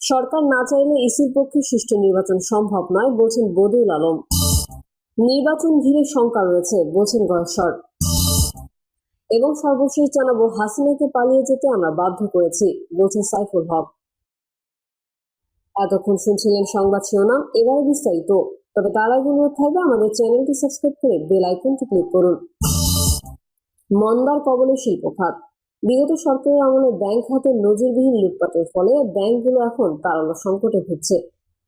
সরকার না চাইলে ইসির পক্ষে সুষ্ঠু নির্বাচন সম্ভব নয়, বলছেন বদিউল আলম। নির্বাচন ঘিরে শঙ্কা রয়েছে, বলছেন গয়েশ্বর। এবং সর্বশেষ জানাব, হাসিনাকে পালিয়ে যেতে আমরা বাধ্য করেছি, বলছেন সাইফুল হক। এতক্ষণ শুনছিলেন সংবাদ শিরোনাম, এবারে বিস্তারিত। তবে তার আগে অনুরোধ থাকবে, আমাদের চ্যানেলটি সাবস্ক্রাইব করে বেল আইকনটি ক্লিক করুন। মন্দার কবলে শিল্প খাত বিগত সরকারের আমলে ব্যাংক খাতে নজিরবিহীন লুটপাটের ফলে ব্যাংকগুলো এখন তারালো সংকটে ভুগছে,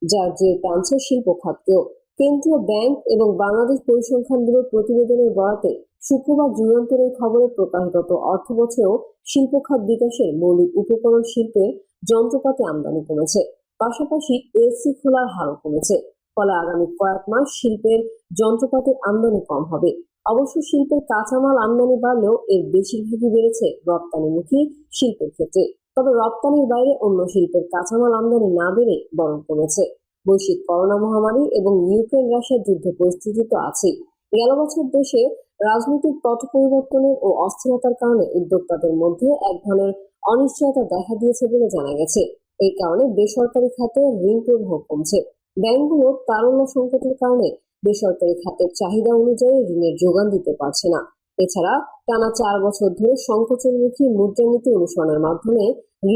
যার যে টানছে শিল্প খাতকেও। কেন্দ্রীয় ব্যাংক এবং বাংলাদেশ পরিসংখ্যান ব্যুরোর প্রতিবেদনের বরাতে শুক্রবার যুগান্তরের খবরে প্রকাশ গত অর্থ বছরেও শিল্প খাত বিকাশের মৌলিক উপকরণ শিল্পের যন্ত্রপাতি আমদানি কমেছে, পাশাপাশি এসি খোলার হারও কমেছে। ফলে আগামী কয়েক মাস শিল্পের যন্ত্রপাতির আমদানি কম হবে। অবশ্য শিল্পের কাঁচামাল আমদানি বাড়লেও এর বেশিরভাগই বেড়েছে রপ্তানিমুখী শিল্পের ক্ষেত্রে। তবে রপ্তানির বাইরে অন্য শিল্পের কাঁচামাল আমদানি না বেড়ে বরং কমেছে। বৈশ্বিক করোনা মহামারী এবং ইউক্রেন রাশিয়ার যুদ্ধ পরিস্থিতি তো আছেই। গেল বছর দেশে রাজনৈতিক পথ পরিবর্তনের ও অস্থিরতার কারণে উদ্যোক্তাদের মধ্যে এক ধরনের অনিশ্চয়তা দেখা দিয়েছে বলে জানা গেছে। এই কারণে বেসরকারি খাতে ঋণ প্রবাহ কমছে। ব্যাংকগুলো তারল্য সংকটের কারণে বেসরকারি খাতের চাহিদা অনুযায়ী ঋণের যোগান দিতে পারছে না। এছাড়া টানা চার বছর ধরে সংকোচনমুখী মুদ্রানীতি অনুসরণের মাধ্যমে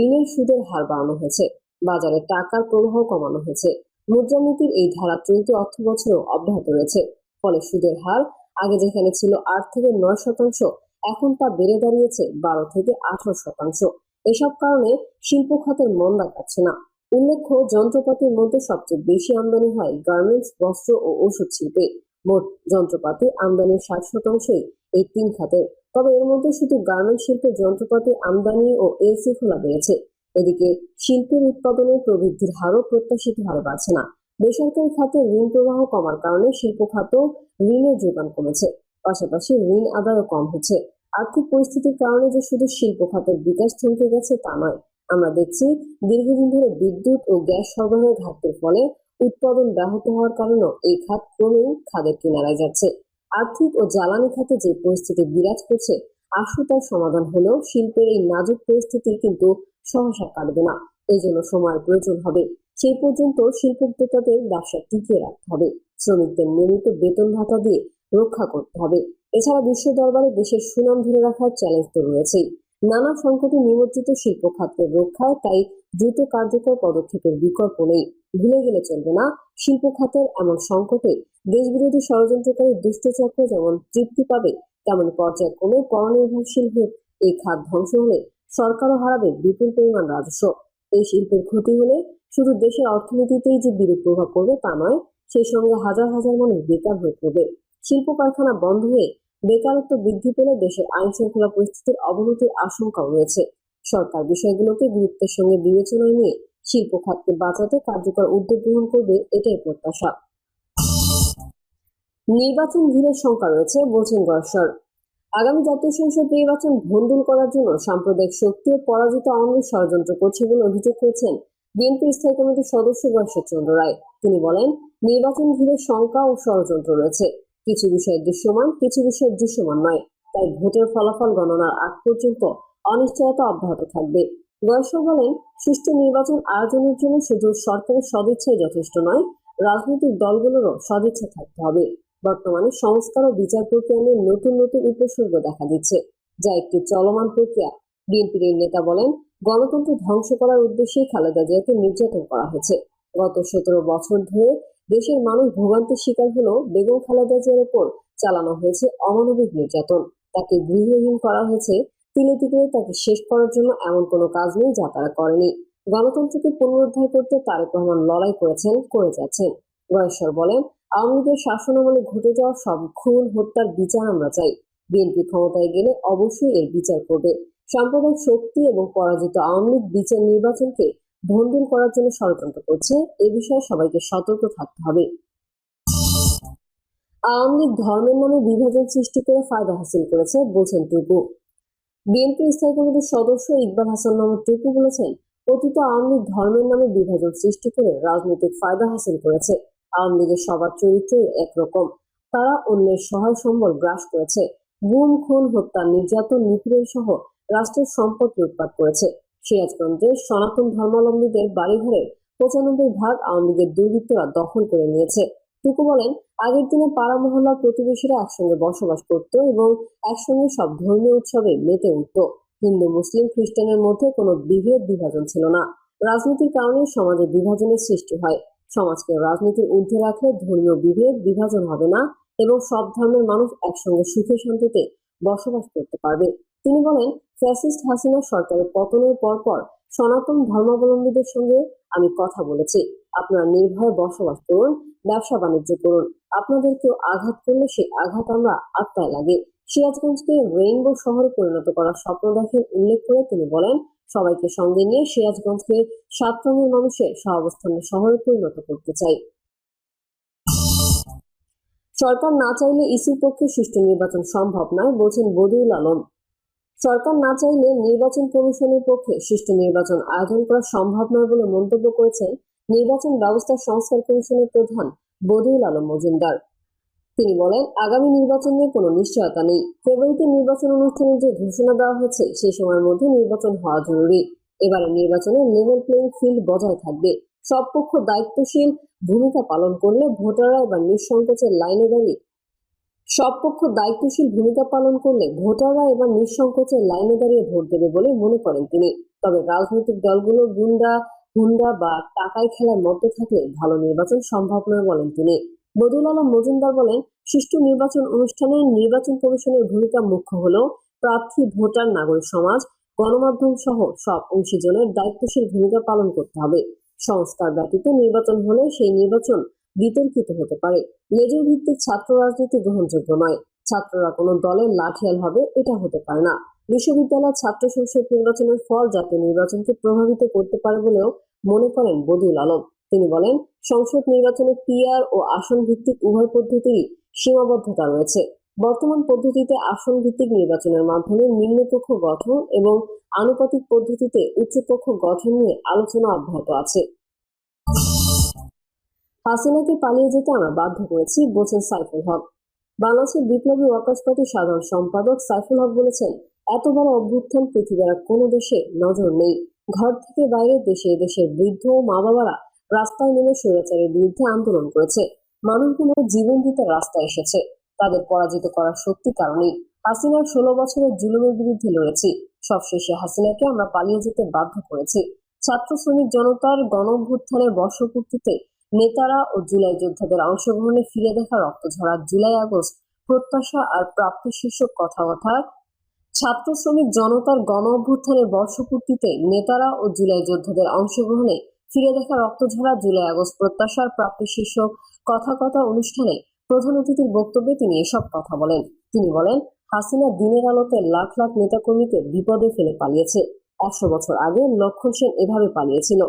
ঋণের সুদের হার বাড়ানো হয়েছে। বাজারে টাকার প্রবাহ কমানো হয়েছে। মুদ্রানীতির এই ধারা চলতি অর্থ বছরেও অব্যাহত রয়েছে। ফলে সুদের হার আগে যেখানে ছিল আট থেকে নয় শতাংশ, এখন তা বেড়ে দাঁড়িয়েছে বারো থেকে আঠারো শতাংশ। এসব কারণে শিল্প খাতের মন্দা কাটছে না। উল্লেখ্য, যন্ত্রপাতির মধ্যে সবচেয়ে বেশি আমদানি হয় গার্মেন্টস, বস্ত্র ও ওষুধ শিল্পে। মোট যন্ত্রপাতি আমদানির ষাট শতাংশই এই তিন খাতের। তবে এর মধ্যে শুধু গার্মেন্ট শিল্পের যন্ত্রপাতি আমদানি ও এলসি খোলা বেড়েছে। এদিকে শিল্পের উৎপাদনের প্রবৃদ্ধির হারও প্রত্যাশিত হারে বাড়ছে না। বেসরকারি খাতে ঋণ প্রবাহ কমার কারণে শিল্প খাতেও ঋণের যোগান কমেছে। পাশাপাশি ঋণ আদায়ও কম হচ্ছে। আর্থিক পরিস্থিতির কারণে যে শুধু শিল্প খাতের বিকাশ থমকে গেছে তা নয় আমরা দেখছি দীর্ঘদিন ধরে বিদ্যুৎ ও গ্যাস সরবরাহের ঘাটতির ফলে উৎপাদন ব্যাহত হওয়ার কারণেও এই খাত ক্রমেই খাদের কিনারায় যাচ্ছে। আর্থিক ও জ্বালানি খাতে যে পরিস্থিতি বিরাজ করছে, আশু তার সমাধান হলেও শিল্পের এই নাজুক পরিস্থিতি কিন্তু সহসা কাটবে না। এই জন্য সময়ের প্রয়োজন হবে। সেই পর্যন্ত শিল্প উদ্যোক্তাদের ব্যবসা টিকিয়ে রাখতে হবে। শ্রমিকদের নিয়মিত বেতন ভাতা দিয়ে রক্ষা করতে হবে। এছাড়া বিশ্ব দরবারে দেশের সুনাম ধরে রাখার চ্যালেঞ্জ তো রয়েছেই। নানা সংকটে নিমজ্জিত শিল্প খাতের রক্ষায় তাই দ্রুত কার্যকর পদক্ষেপের বিকল্প নেই। ভুলে গেলে চলবে না। শিল্প খাতের এমন সংকটে দেশবিরোধী ষড়যন্ত্রকারী দুষ্টচক্র যেমন তৃপ্তি পাবে, তেমন পর্যায়ক্রমে পরনির্ভরশীল হয়ে এই খাত ধ্বংস হলে সরকারও হারাবে বিপুল পরিমাণ রাজস্ব। এই শিল্পের ক্ষতি হলে শুধু দেশের অর্থনীতিতেই যে বিরূপ প্রভাব পড়বে তা নয়, সেই সঙ্গে হাজার হাজার মানুষ বেকার হয়ে পড়বে। শিল্প কারখানা বন্ধ হয়ে বেকারত্ব বৃদ্ধি পেলে দেশের আইন শৃঙ্খলা পরিস্থিতির অবনতির আশঙ্কাও রয়েছে। সরকার বিষয়গুলোকে গুরুত্বের সঙ্গে বিবেচনায় নিয়ে শিল্প খাতকে বাঁচাতে কার্যকর উদ্যোগ গ্রহণ করবে এটাই প্রত্যাশা। নির্বাচন ঘিরে শঙ্কা রয়েছে বলছেন গয়েশ্বর। আগামী জাতীয় সংসদ নির্বাচন ভণ্ডুল করার জন্য সাম্প্রদায়িক শক্তি ও পরাজিত আওয়ামী ষড়যন্ত্র করছে বলে অভিযোগ করেছেন বিএনপি স্থায়ী কমিটির সদস্য গয়েশ্বর চন্দ্র রায়। তিনি বলেন, নির্বাচন ঘিরে শঙ্কা ও ষড়যন্ত্র রয়েছে। কিছু বিষয় দৃশ্যমান, কিছু বিষয় দৃশ্যমান নয়। তাই ভোটের ফলাফল গণনার আগ পর্যন্ত অনিশ্চয়তা অব্যাহত থাকবে। গয়েশ্বর বলেন, সুষ্ঠু নির্বাচন আয়োজনের জন্য শুধু সরকারের সদিচ্ছাই যথেষ্ট নয়, রাজনৈতিক দলগুলোরও সদিচ্ছা থাকতে হবে। বর্তমানে সংস্কার ও বিচার প্রক্রিয়া নিয়ে নতুন নতুন উপসর্গ দেখা দিচ্ছে, যা একটি চলমান প্রক্রিয়া। বিএনপির নেতা বলেন, গণতন্ত্র ধ্বংস করার উদ্দেশ্যেই খালেদা জিয়াকে নির্যাতন করা হয়েছে। গত সতেরো বছর ধরে দেশের মানুষ ভোগান্তির শিকার হলেও বেগম খালেদা জিয়ার ওপর চালানো হয়েছে অমানবিক নির্যাতন। তাকে গৃহহীন করা হয়েছে। তিলে তিলে তাকে শেষ করার জন্য এমন কোনো কাজ নেই যা তারা করেনি। গণতন্ত্রকে পুনরুদ্ধার করতে তারেক রহমান লড়াই করেছেন, করে যাচ্ছেন। গয়েশ্বর বলেন, আওয়ামী লীগের শাসনামলে ঘটে যাওয়া সব খুন, হত্যার বিচার আমরা চাই। বিএনপি ক্ষমতায় গেলে অবশ্যই এর বিচার করবে। সাম্প্রদায়িক শক্তি এবং পরাজিত আওয়ামী লীগ বিচার নির্বাচনকে ভণ্ডুল করার জন্য ষড়যন্ত্র করছে, এ বিষয়ে সবাইকে সতর্ক থাকতে হবে। আওয়ামী লীগ ধর্মের নামে বিভাজন সৃষ্টি করে ফায়দা হাসিল করেছে, বলছেন টুকু বিএনপি স্থায়ী কমিটির সদস্য ইকবাল হাসান মোহাম্মদ টুকু বলেছেন, অতীত আওয়ামী লীগ ধর্মের নামে বিভাজন সৃষ্টি করে রাজনৈতিক ফায়দা হাসিল করেছে। আওয়ামী লীগের সবার চরিত্রই একরকম। তারা অন্যের সহায় সম্বল গ্রাস করেছে। গুম, খুন, হত্যা, নির্যাতন, নিপীড়ন সহ রাষ্ট্রের সম্পদ লুটপাট করেছে। সিরাজগঞ্জের সনাতন ধর্মাবলম্বীদের বাড়িঘরের পঁচানব্বই ভাগ আওয়ামী লীগের দুর্বৃত্তরা দখল করে নিয়েছে। টুকু বলেন, আগের দিনে পাড়া মহল্লার প্রতিবেশীরা একসঙ্গে বসবাস করত এবং একসঙ্গে সব ধর্মীয় উৎসবে মেতে উঠত। হিন্দু, মুসলিম, খ্রিস্টানের মধ্যে কোনো বিভেদ বিভাজন ছিল না। রাজনীতির কারণে সমাজে বিভাজনের সৃষ্টি হয়। সমাজকে রাজনীতির ঊর্ধ্বে রাখলে ধর্মীয় বিভেদ বিভাজন হবে না এবং সব ধর্মের মানুষ একসঙ্গে সুখে শান্তিতে বসবাস করতে পারবে। তিনি বলেন, ফ্যাসিস্ট হাসিনা সরকারের পতনের পরপর সনাতন ধর্মাবলম্বীদের সঙ্গে আমি কথা বলেছি। আপনারা নির্ভয়ে বসবাস করুন, ব্যবসা বাণিজ্য করুন। আপনাদের কেউ আঘাত করলে সেই আঘাত আমরা আত্মায় লাগে। সিরাজগঞ্জকে রেইনবো শহরে পরিণত করার স্বপ্ন দেখেন উল্লেখ করে তিনি বলেন, সবাইকে সঙ্গে নিয়ে সিরাজগঞ্জকে সাত রঙের মানুষের সহাবস্থানের শহরে পরিণত করতে চাই। সরকার না চাইলে ইসির পক্ষে সুষ্ঠু নির্বাচন সম্ভব নয়, বলছেন বদিউল আলম। সরকার না চাইলে নির্বাচন কমিশনের পক্ষে সুষ্ঠু নির্বাচন আয়োজন করা সম্ভব নয় বলে মন্তব্য করেছেন নির্বাচন ব্যবস্থা সংস্কার কমিশনের প্রধান বদিউল আলম মজুমদার। তিনি বলেন, আগামী নির্বাচন নিয়ে কোনো নিশ্চয়তা নেই। ফেব্রুয়ারিতে নির্বাচন অনুষ্ঠানের যে ঘোষণা দেওয়া হয়েছে সেই সময়ের মধ্যে নির্বাচন হওয়া জরুরি। এবারে নির্বাচনে লেভেল প্লেইং ফিল্ড বজায় থাকবে। সব পক্ষ দায়িত্বশীল, ভূমিকা পালন করলে ভোটাররা এবার নিঃসংকোচের লাইনে দাঁড়িয়ে সব পক্ষ দায়িত্বশীল ভূমিকা পালন করলে ভোটাররা এবার নিঃসংকোচের লাইনে দাঁড়িয়ে ভোট দেবে বলে মনে করেন তিনি। তবে রাজনৈতিক দলগুলো গুন্ডা, হুন্ডা বা টাকায় খেলায় মধ্য থাকলে ভালো নির্বাচন সম্ভব নয় বলেন তিনি। বদুল আলম মজুমদার বলেন, সুষ্ঠু নির্বাচন অনুষ্ঠানে নির্বাচন কমিশনের ভূমিকা মুখ্য হল প্রার্থী, ভোটার, নাগরিক সমাজ, গণমাধ্যম সহ সব অংশীজনের দায়িত্বশীল ভূমিকা পালন করতে হবে। সংস্কার ব্যতীত নির্বাচন হলে সেই নির্বাচন বিতর্কিত হতে পারে। লেজুর ভিত্তিক ছাত্র রাজনীতি গ্রহণযোগ্য নয় ছাত্ররা কোনো দলের লাঠিয়াল হবে, এটা হতে পারে না। বিশ্ববিদ্যালয় ছাত্র সংসদ নির্বাচনের ফল জাতীয় নির্বাচনকে প্রভাবিত করতে পারে বলেও মনে করেন বদিউল আলম। তিনি বলেন, সংসদ নির্বাচনে পিআর ও আসন ভিত্তিক উভয় পদ্ধতিরই সীমাবদ্ধতা রয়েছে। বর্তমান পদ্ধতিতে আসন ভিত্তিক নির্বাচনের মাধ্যমে নিম্নকক্ষ গঠন এবং আনুপাতিক পদ্ধতিতে উচ্চকক্ষ গঠন নিয়ে আলোচনা অব্যাহত আছে। হাসিনাকে পালিয়ে যেতে আমরা বাধ্য করেছি, বলছেন সাইফুল হক। বাংলাদেশের বিপ্লবী ওয়ার্কার্স পার্টির সাধারণ সম্পাদক সাইফুল হক বলেছেন, এত বড় অভ্যুত্থান পৃথিবীর কোনো দেশে নজর নেই। ঘর থেকে বাইরে দেশে দেশের বৃদ্ধ ও মা বাবারা রাস্তায় নেমে স্বৈরাচারের বিরুদ্ধে আন্দোলন করেছে। মানুষগুলো জীবন দিতে রাস্তায় এসেছে। তাদের পরাজিত করার শক্তি কারণেই হাসিনার ষোলো বছরের জুলুমের বিরুদ্ধে লড়েছি। সবশেষে হাসিনাকে আমরা পালিয়ে যেতে বাধ্য করেছি। ছাত্র শ্রমিক জনতার গণ অভ্যুত্থানের বর্ষপূর্তিতে নেতারা ও জুলাই যোদ্ধাদের অংশগ্রহণে ফিরে দেখা রক্তঝরা জুলাই আগস্ট প্রত্যাশা আর প্রাপ্তি শীর্ষক কথা কথা ছাত্র শ্রমিক জনতার গণ অভ্যুত্থানের বর্ষপূর্তিতে নেতারা ও জুলাই যোদ্ধাদের অংশগ্রহণে ফিরে দেখা রক্তঝরা জুলাই আগস্ট প্রত্যাশার প্রাপ্তি শীর্ষক কথা কথা অনুষ্ঠানে প্রধান অতিথির বক্তব্যে তিনি এসব কথা বলেন। তিনি বলেন, হাসিনা দিনের আলোতে লাখ লাখ নেতাকর্মীকে বিপদে ফেলে পালিয়েছে। একশো বছর আগে লক্ষণ সেন এভাবে পালিয়েছিল।